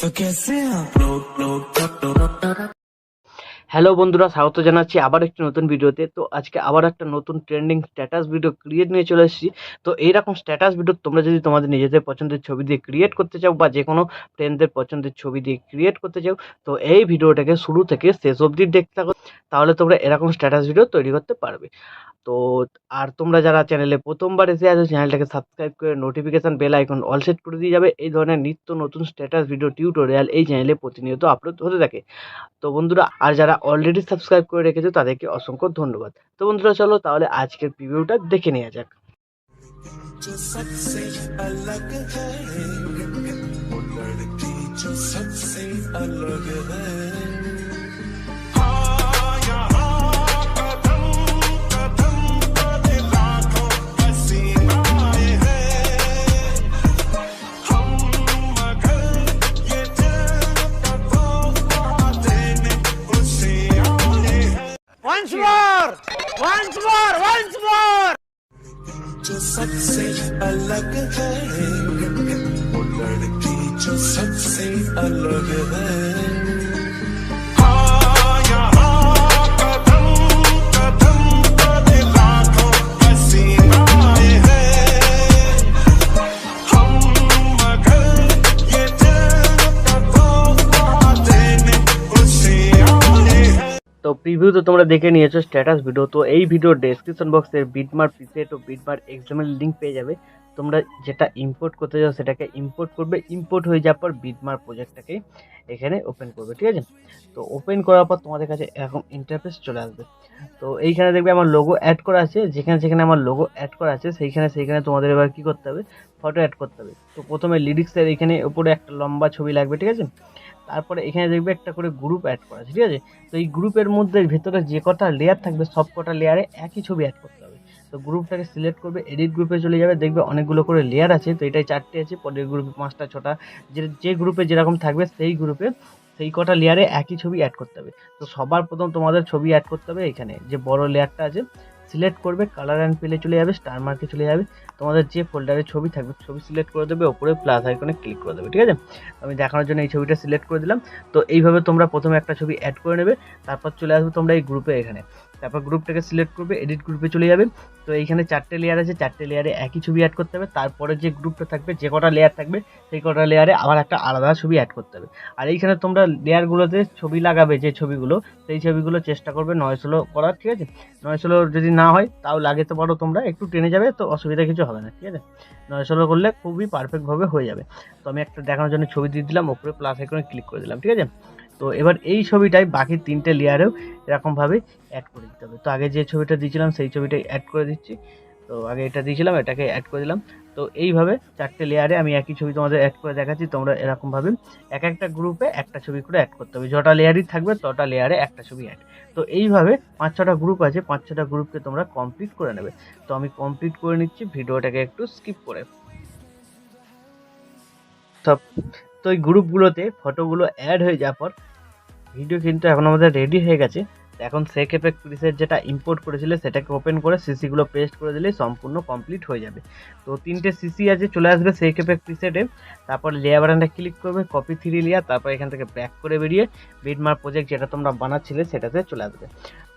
तो कैसे आप लोग लोग হ্যালো বন্ধুরা, স্বাগত জানাচ্ছি আবার একটি নতুন ভিডিওতে। তো আজকে আবার একটা নতুন ট্রেন্ডিং স্ট্যাটাস ভিডিও ক্রিয়েট নিয়ে চলে এসেছি। তো এইরকম স্ট্যাটাস ভিডিও তোমরা যদি তোমাদের নিজেদের পছন্দের ছবি দিয়ে ক্রিয়েট করতে চাও বা যে কোনো ফ্রেন্ডদের পছন্দের ছবি দিয়ে ক্রিয়েট করতে চাও, তো এই ভিডিওটাকে শুরু থেকে শেষ অবধি দেখতে থাকো। তাহলে তোমরা এরকম স্ট্যাটাস ভিডিও তৈরি করতে পারবে। তো আর তোমরা যারা চ্যানেলে প্রথমবার এসে আছো চ্যানেলটাকে সাবস্ক্রাইব করে notification bell icon all set করে দিয়ে যাবে। এই ধরনের নিত্য নতুন স্ট্যাটাস ভিডিও টিউটোরিয়াল এই চ্যানেলে প্রতিনিয়ত আপলোড হতে থাকে। তো বন্ধুরা, আর যারা অলরেডি সাবস্ক্রাইব করে রেখেছো তাদেরকে অসংখ্য ধন্যবাদ তো বন্ধুরা চলো তাহলে আজকের প্রিভিউটা দেখে নেওয়া যাক जो सबसे अलग है वो लड़की जो सबसे अलग है Once more! जो सबसे अलग है वो लड़की जो सबसे अलग है हाँ, তো প্রিভিউ তো তোমরা দেখে নিয়েছো স্ট্যাটাস ভিডিও তো এই ভিডিওর ডেসক্রিপশন বক্সের বিটমার প্রিসেট ও বিটমার এক্সামের লিঙ্ক পেয়ে যাবে। তোমরা যেটা ইম্পোর্ট করতে চাও সেটাকে ইম্পোর্ট করবে। ইম্পোর্ট হয়ে যাওয়ার পর বিটমার প্রজেক্টটাকে এখানে ওপেন করবে, ঠিক আছে? তো ওপেন করার পর তোমাদের কাছে এরকম ইন্টারফেস চলে আসবে। তো এইখানে দেখবে আমার লোগো অ্যাড করা আছে। যেখানে যেখানে আমার লোগো অ্যাড করা আছে, সেইখানে সেইখানে তোমাদের এবার কী করতে হবে? ফটো অ্যাড করতে হবে। তো প্রথমে লিরিক্সের এখানে উপরে একটা লম্বা ছবি লাগবে, ঠিক আছে? তারপরে এখানে দেখবে একটা করে গ্রুপ অ্যাড করা আছে, ঠিক আছে? তো এই গ্রুপের মধ্যে ভেতরে যে কটা লেয়ার থাকবে সব কটা লেয়ারে একই ছবি অ্যাড করতে হবে। তো গ্রুপটাকে সিলেক্ট করবে এডিট গ্রুপে চলে যাবে, দেখবে অনেকগুলো করে লেয়ার আছে, তো এটাই চারটে আছে, পরের গ্রুপে পাঁচটা, ছটা, যে যে গ্রুপে যেরকম থাকবে, সেই গ্রুপে সেই কটা লেয়ারে একই ছবি অ্যাড করতে হবে। তো সবার প্রথম তোমাদের ছবি অ্যাড করতে হবে এখানে, যে বড় লেয়ারটা আছে সিলেক্ট করবে কালার অ্যান্ড পেলে চলে যাবে স্টার মার্কে চলে যাবে, তোমাদের যে ফোল্ডারে ছবি থাকবে, ছবি সিলেক্ট করে দেবে, ওপরে প্লাস আইকনে ক্লিক করে দেবে, ঠিক আছে? আমি দেখানোর জন্য এই ছবিটা সিলেক্ট করে দিলাম, তো এইভাবে তোমরা প্রথমে একটা ছবি অ্যাড করে নেবে, তারপর চলে আসবে তোমরা এই গ্রুপে এখানে। তারপর গ্রুপটাকে সিলেক্ট করবে এডিট গ্রুপে চলে যাবে। তো এইখানে চারটে লেয়ার আছে, চারটে লেয়ারে একই ছবি অ্যাড করতে হবে। তারপরে যে গ্রুপটা থাকবে, যে কটা লেয়ার থাকবে, সেই কটা লেয়ারে আবার একটা আলাদা ছবি অ্যাড করতে হবে। আর এইখানে তোমরা লেয়ারগুলোতে ছবি লাগাবে যে ছবিগুলো, সেই ছবিগুলো চেষ্টা করবে নয় ষোলো করার, ঠিক আছে? নয় ষোলো যদি না হয়, তাও লাগাতে পারো তোমরা, একটু টেনে যাবে, তো অসুবিধা কিছু হবে না, ঠিক আছে? নয় ষোলো করলে খুবই পারফেক্টভাবে হয়ে যাবে। তো আমি একটা দেখানোর জন্য ছবি দিয়ে দিলাম, ওপরে প্লাস আইকনে ক্লিক করে দিলাম, ঠিক আছে? তো এবার এই ছবিটাই বাকি তিনটে লেয়ারেও এরকমভাবে অ্যাড করে দিতে হবে। তো আগে যে ছবিটা দিয়েছিলাম, সেই ছবিটাই অ্যাড করে দিচ্ছি। তো আগে এটা দিয়েছিলাম, এটাকে অ্যাড করে দিলাম। তো এইভাবে চারটে লেয়ারে আমি একই ছবি তোমাদের অ্যাড করে দেখাচ্ছি, তোমরা এরকমভাবে এক একটা গ্রুপে একটা ছবি করে অ্যাড করতে হবে। যটা লেয়ারই থাকবে, তটা লেয়ারে একটা ছবি অ্যাড তো এইভাবে পাঁচ ছটা গ্রুপ আছে, পাঁচ ছটা গ্রুপকে তোমরা কমপ্লিট করে নেবে। তো আমি কমপ্লিট করে নিচ্ছি, ভিডিওটাকে একটু স্কিপ করে। সব তো এই গ্রুপগুলোতে ফটোগুলো অ্যাড হয়ে যাওয়ার পর ভিডিও কিন্তু এখন আমাদের রেডি হয়ে গেছে। এখন সেক এফেক্ট প্রিসেট যেটা ইম্পোর্ট করেছিলে সেটাকে ওপেন করে সিসিগুলো পেস্ট করে দিলেই সম্পূর্ণ কমপ্লিট হয়ে যাবে। তো তিনটে সিসি আছে, চলে আসবে সেক এফেক্ট প্রিসেটে তারপর লেয়ার বাটনটা ক্লিক করবে কপি থ্রি লেয়ার তারপর এখান থেকে ব্যাক করে বেরিয়ে বিটমার প্রজেক্ট যেটা তোমরা বানাচ্ছিলে সেটাতে চলে আসবে।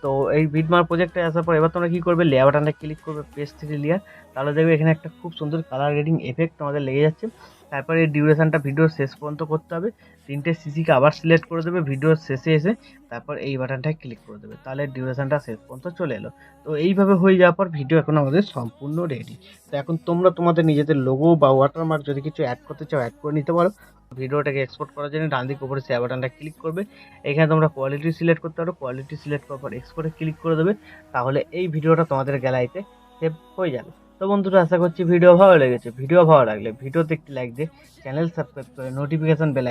তো এই বিটমার প্রজেক্টে আসার পর এবার তোমরা কী করবে? লেয়ার বাটনটা ক্লিক করবে পেস্ট থ্রি লেয়ার তাহলে দেখবে এখানে একটা খুব সুন্দর কালার রেডিং এফেক্ট তোমাদের লেগে যাচ্ছে। তারপরে এই ডিউরেশনটা ভিডিওর শেষ পর্যন্ত করতে হবে। তিনটে সিসিকে আবার সিলেক্ট করে দেবে ভিডিওর শেষে এসে তারপর এই বাটনটায় ক্লিক করে দেবে। তাহলে ডিউরেশনটা শেষ পর্যন্ত চলে এলো। তো এইভাবে হয়ে যাওয়ার পর ভিডিও এখন আমাদের সম্পূর্ণ রেডি তো এখন তোমরা তোমাদের নিজেদের লোগো বা ওয়াটারমার্ক যদি কিছু অ্যাড করতে চাও অ্যাড করে নিতে পারো। ভিডিওটাকে এক্সপোর্ট করার জন্য ডান দিক উপরে শেয়ার বাটনটা ক্লিক করবে। এখানে তোমরা কোয়ালিটি সিলেক্ট করতে পারো। কোয়ালিটি সিলেক্ট করার পর এক্সপোর্টে ক্লিক করে দেবে। তাহলে এই ভিডিওটা তোমাদের গ্যালারিতে সেভ হয়ে যাবে। তো বন্ধুরা, আশা করছি ভিডিও ভালো লেগেছে। ভিডিও ভালো লাগলে, ভিডিওতে একটি লাইক দিয়ে চ্যানেল সাবস্ক্রাইব করে নোটিফিকেশন বেল